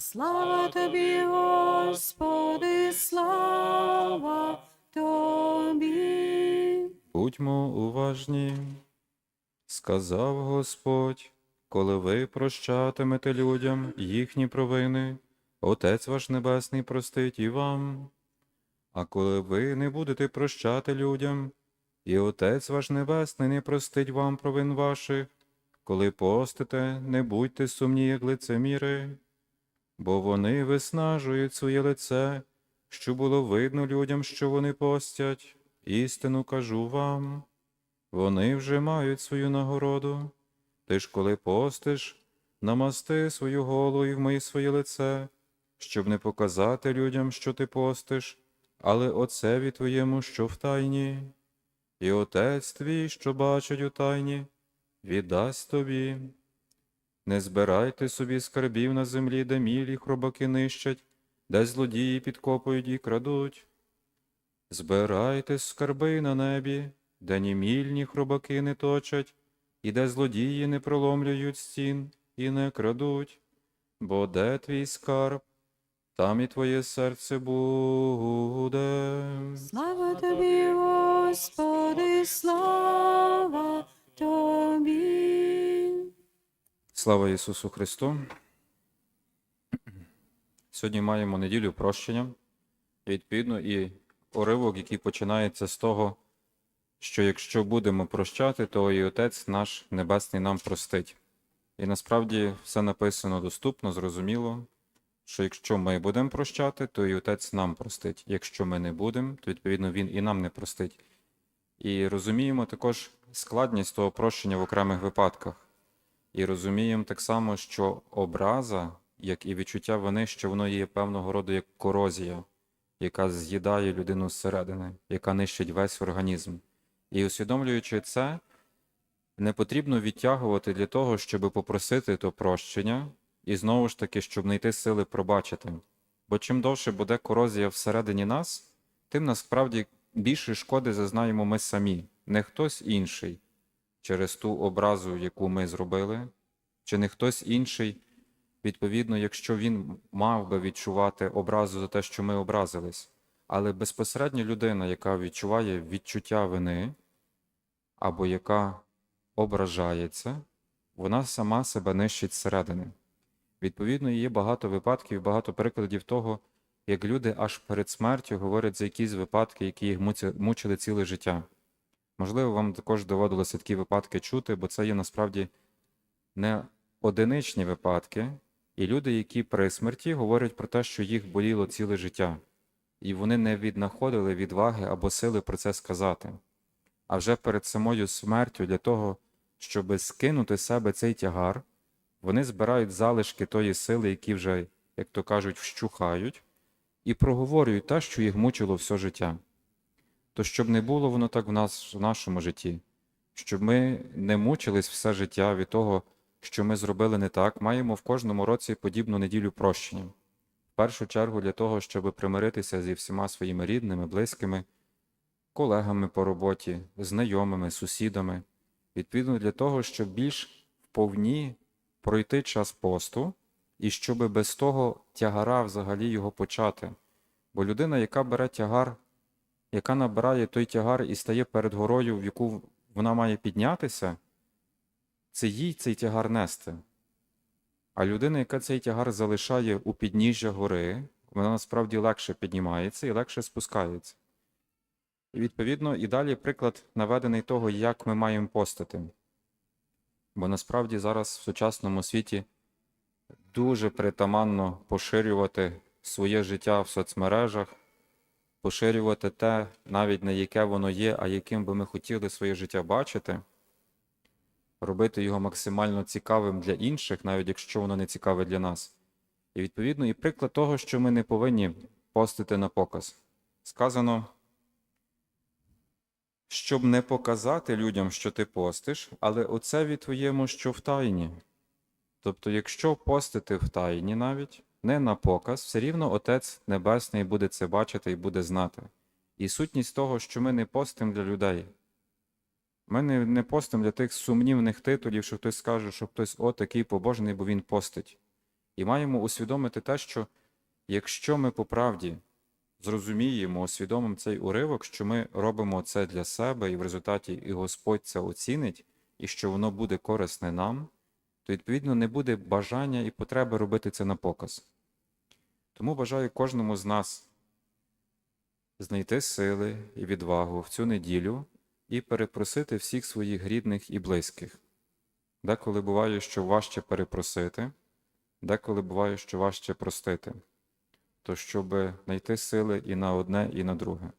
Слава тобі, Господи, слава тобі. Будьмо уважні, сказав Господь, коли ви прощатимете людям їхні провини, Отець ваш Небесний простить і вам. А коли ви не будете прощати людям, і Отець ваш Небесний не простить вам провин ваших, коли постите, не будьте сумні, як лицеміри, бо вони виснажують своє лице, що було видно людям, що вони постять. Істину кажу вам, вони вже мають свою нагороду. Ти ж, коли постиш, намасти свою голову і вмий своє лице, щоб не показати людям, що ти постиш, але отцеві твоєму, що в тайні, і отець твій, що бачить у тайні, віддасть тобі. Не збирайте собі скарбів на землі, де мілі хробаки нищать, де злодії підкопують і крадуть. Збирайте скарби на небі, де ні мільні хробаки не точать, і де злодії не проломлюють стін і не крадуть, бо де твій скарб, там і твоє серце буде. Слава тобі, Господи, слава Слава Ісусу Христу! Сьогодні маємо неділю прощення, і відповідно і уривок, який починається з того, що якщо будемо прощати, то і Отець наш Небесний нам простить. І насправді все написано доступно, зрозуміло, що якщо ми будемо прощати, то і Отець нам простить. Якщо ми не будемо, то відповідно Він і нам не простить. І розуміємо також складність того прощення в окремих випадках. І розуміємо так само, що образа, як і відчуття вини, що воно є певного роду як корозія, яка з'їдає людину зсередини, яка нищить весь організм. І усвідомлюючи це, не потрібно відтягувати для того, щоб попросити то прощення, і знову ж таки, щоб знайти сили пробачити. Бо чим довше буде корозія всередині нас, тим насправді більше шкоди зазнаємо ми самі, не хтось інший через ту образу, яку ми зробили, чи не хтось інший, відповідно, якщо він мав би відчувати образу за те, що ми образились. Але безпосередньо людина, яка відчуває відчуття вини, або яка ображається, вона сама себе нищить зсередини. Відповідно, є багато випадків, багато прикладів того, як люди аж перед смертю говорять за якісь випадки, які їх мучили ціле життя. Можливо, вам також доводилося такі випадки чути, бо це є насправді не одиничні випадки, і люди, які при смерті говорять про те, що їх боліло ціле життя, і вони не віднаходили відваги або сили про це сказати. А вже перед самою смертю, для того, щоб скинути з себе цей тягар, вони збирають залишки тої сили, які вже, як то кажуть, вщухають, і проговорюють те, що їх мучило все життя то щоб не було воно так в нас в нашому житті, щоб ми не мучились все життя від того, що ми зробили не так, маємо в кожному році подібну неділю прощення. В першу чергу для того, щоб примиритися зі всіма своїми рідними, близькими, колегами по роботі, знайомими, сусідами, відповідно для того, щоб більш вповні пройти час посту і щоб без того тягара взагалі його почати. Бо людина, яка бере тягар яка набирає той тягар і стає перед горою, в яку вона має піднятися, це їй цей тягар нести. А людина, яка цей тягар залишає у підніжжя гори, вона насправді легше піднімається і легше спускається. І відповідно і далі приклад наведений того, як ми маємо постати. Бо насправді зараз в сучасному світі дуже притаманно поширювати своє життя в соцмережах поширювати те, навіть не яке воно є, а яким би ми хотіли своє життя бачити, робити його максимально цікавим для інших, навіть якщо воно не цікаве для нас. І відповідно, і приклад того, що ми не повинні постити на показ. Сказано, щоб не показати людям, що ти постиш, але оце від твоєму, що в тайні. Тобто, якщо постити в тайні навіть, не на показ, все рівно Отець Небесний буде це бачити і буде знати. І сутність того, що ми не постимо для людей. Ми не, не постимо для тих сумнівних титулів, що хтось скаже, що хтось о такий побожний, бо він постить. І маємо усвідомити те, що якщо ми по правді зрозуміємо, усвідомимо цей уривок, що ми робимо це для себе, і в результаті і Господь це оцінить, і що воно буде корисне нам, то відповідно не буде бажання і потреби робити це на показ. Тому бажаю кожному з нас знайти сили і відвагу в цю неділю і перепросити всіх своїх рідних і близьких. Деколи буває, що важче перепросити, деколи буває, що важче простити, то щоб знайти сили і на одне, і на друге.